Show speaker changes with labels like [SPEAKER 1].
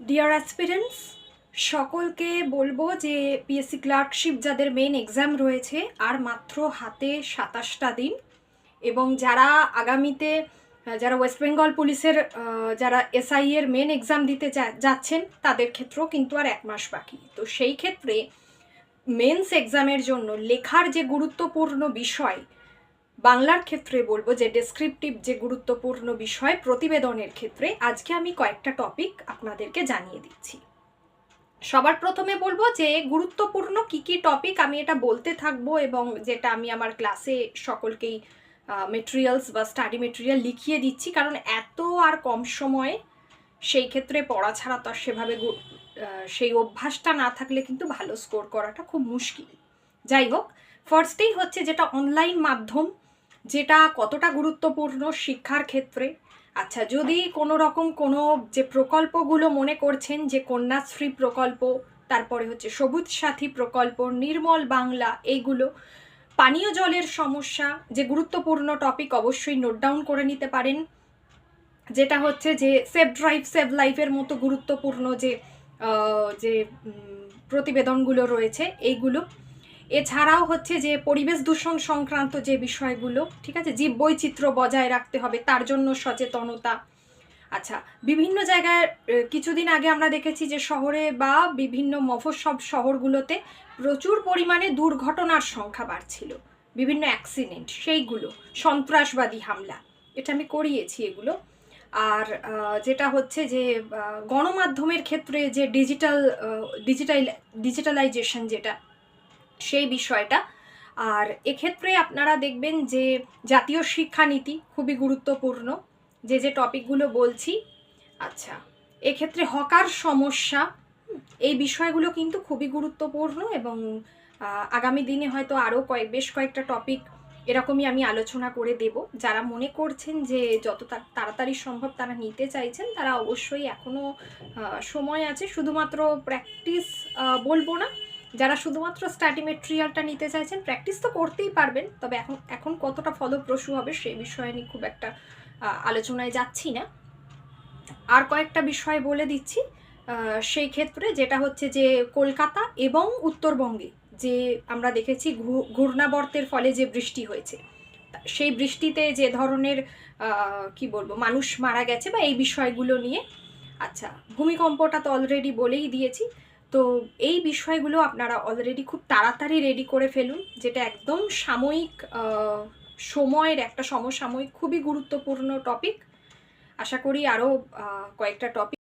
[SPEAKER 1] Deer aspirants সকলকে বলব যে পিএসসি ক্লার্কশিপ যাদের মেন এক্সাম রয়েছে আর মাত্র হাতে সাতাশটা দিন এবং যারা আগামীতে, যারা ওয়েস্ট বেঙ্গল পুলিশের যারা এসআই এর মেন এক্সাম দিতে যাচ্ছেন তাদের ক্ষেত্রেও কিন্তু আর এক মাস বাকি। তো সেই ক্ষেত্রে মেন্স এক্সামের জন্য লেখার যে গুরুত্বপূর্ণ বিষয় বাংলার ক্ষেত্রে বলব যে ডেসক্রিপটিভ যে গুরুত্বপূর্ণ বিষয় প্রতিবেদনের ক্ষেত্রে আজকে আমি কয়েকটা টপিক আপনাদেরকে জানিয়ে দিচ্ছি। সবার প্রথমে বলব যে গুরুত্বপূর্ণ কি কি টপিক আমি এটা বলতে থাকব এবং যেটা আমি আমার ক্লাসে সকলকেই মেটেরিয়ালস বা স্টাডি মেটেরিয়াল লিখিয়ে দিচ্ছি, কারণ এত আর কম সময়ে সেই ক্ষেত্রে পড়া ছাড়া তো সেভাবে সেই অভ্যাসটা না থাকলে কিন্তু ভালো স্কোর করাটা খুব মুশকিল। যাই হোক ফার্স্টেই হচ্ছে যেটা অনলাইন মাধ্যম যেটা কতটা গুরুত্বপূর্ণ শিক্ষার ক্ষেত্রে। আচ্ছা যদি কোনো রকম কোনো যে প্রকল্পগুলো মনে করছেন, যে কন্যাশ্রী প্রকল্প, তারপরে হচ্ছে সবুজ সাথী প্রকল্প, নির্মল বাংলা, এইগুলো, পানীয় জলের সমস্যা, যে গুরুত্বপূর্ণ টপিক অবশ্যই নোট ডাউন করে নিতে পারেন। যেটা হচ্ছে যে সেভ ড্রাইভ সেভ লাইফের মতো গুরুত্বপূর্ণ যে যে প্রতিবেদনগুলো রয়েছে, এইগুলো। এছাড়াও হচ্ছে যে পরিবেশ দূষণ সংক্রান্ত যে বিষয়গুলো, ঠিক আছে জীব বৈচিত্র্য বজায় রাখতে হবে, তার জন্য সচেতনতা। আচ্ছা বিভিন্ন জায়গায় কিছুদিন আগে আমরা দেখেছি যে শহরে বা বিভিন্ন মফস্বল শহরগুলোতে প্রচুর পরিমাণে দুর্ঘটনার সংখ্যা বাড়ছিল। বিভিন্ন অ্যাক্সিডেন্ট, সেইগুলো, সন্ত্রাসবাদী হামলা, এটা আমি করিয়েছি এগুলো। আর যেটা হচ্ছে যে গণমাধ্যমের ক্ষেত্রে যে ডিজিটাল ডিজিটাল ডিজিটালাইজেশন যেটা সেই বিষয়টা। আর এক্ষেত্রে আপনারা দেখবেন যে জাতীয় শিক্ষানীতি খুবই গুরুত্বপূর্ণ। যে যে টপিকগুলো বলছি আচ্ছা এক্ষেত্রে হকার সমস্যা, এই বিষয়গুলো কিন্তু খুবই গুরুত্বপূর্ণ এবং আগামী দিনে হয়তো আরও কয়েক, বেশ কয়েকটা টপিক এরকমই আমি আলোচনা করে দেব। যারা মনে করছেন যে যত তাড়াতাড়ি সম্ভব তারা নিতে চাইছেন, তারা অবশ্যই এখনও সময় আছে। শুধুমাত্র প্র্যাকটিস বলব না যারা শুধুমাত্র স্টাডি মেটেরিয়ালটা নিতে চাইছেন প্র্যাকটিস তো করতেই পারবেন, তবে এখন এখন কতটা ফলপ্রসূ হবে সে বিষয়ে নিয়ে খুব একটা আলোচনায় যাচ্ছি না। আর কয়েকটা বিষয় বলে দিচ্ছি সেই ক্ষেত্রে যেটা হচ্ছে যে কলকাতা এবং উত্তরবঙ্গে যে আমরা দেখেছি ঘূর্ণাবর্তের ফলে যে বৃষ্টি হয়েছে সেই বৃষ্টিতে যে ধরনের কি বলব, মানুষ মারা গেছে বা এই বিষয়গুলো নিয়ে আচ্ছা ভূমিকম্পটা তো অলরেডি বলেই দিয়েছি। তো এই বিষয়গুলো আপনারা অলরেডি খুব তাড়াতাড়ি রেডি করে ফেলুন, যেটা একদম সাময়িক সময়ের একটা সমসাময়িক খুবই গুরুত্বপূর্ণ টপিক আশা করি আরও কয়েকটা টপিক